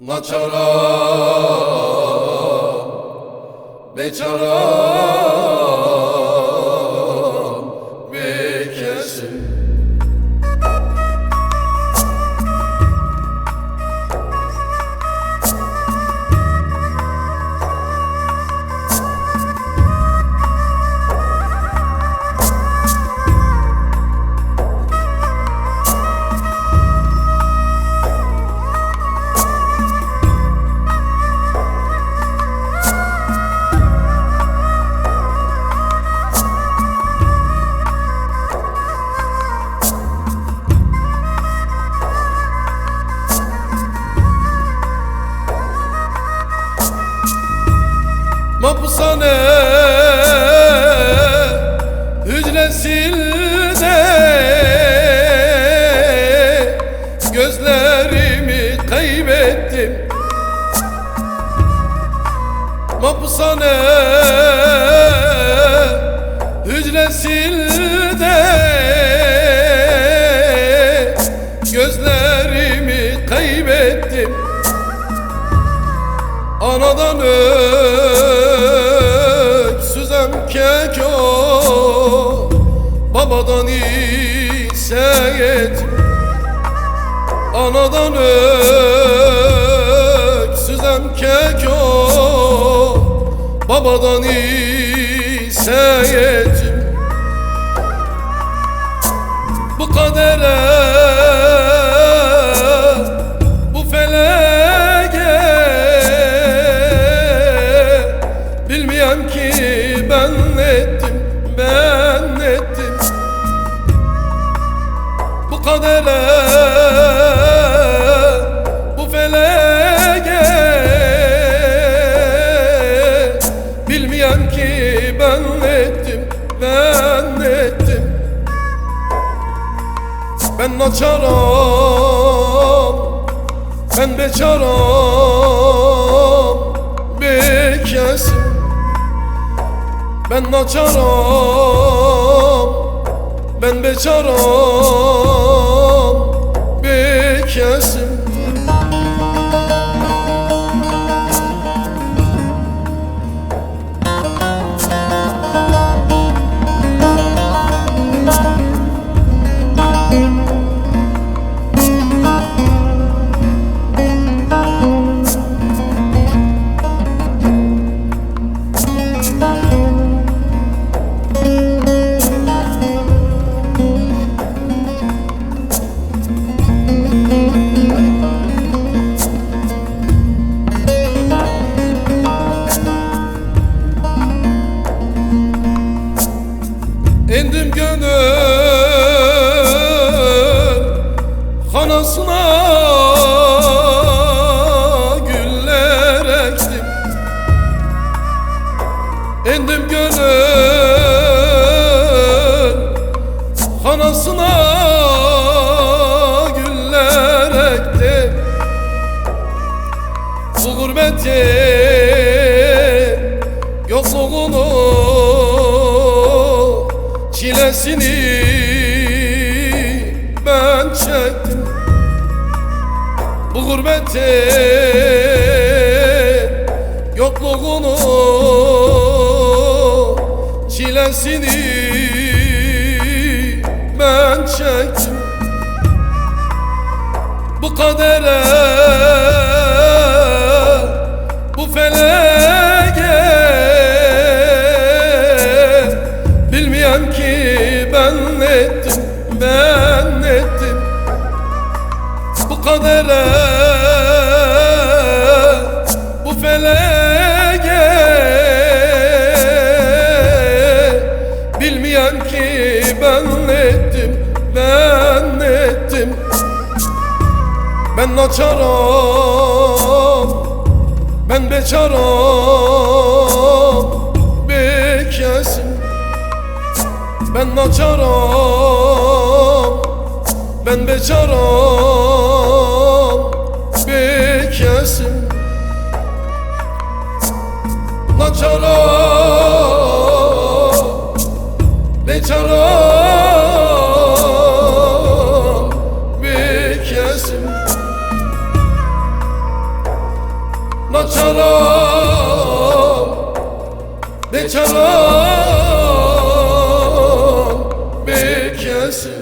Naçara Beçara Mapushane hücresinde Gözlerimi kaybettim. Mapushane hücresinde Babadan ise Anadan öksüzem keko Babadan ise Bu felege Bilmiyorum ki ben ettim Ben ettim. Ben naçaram Ben beçaram Bekesim Ben naçaram Ben beçaram Hanasına güller ektim Bu gurbetin yokluğunu çilesini ben çektim. Bu gurbetin yokluğunu çilesini çektim. Bu kadere bu felege Bilmeyen ki ben ne ettim ben ne ettim. Bu kadere bu felege Bilmeyen ki ben ettim ben ettim Ben naçaram ben beçaram. Bekesim Ben naçaram Ben beçaram. Bekesim Naçaram Beçaram naçaram Beçaram Bekesin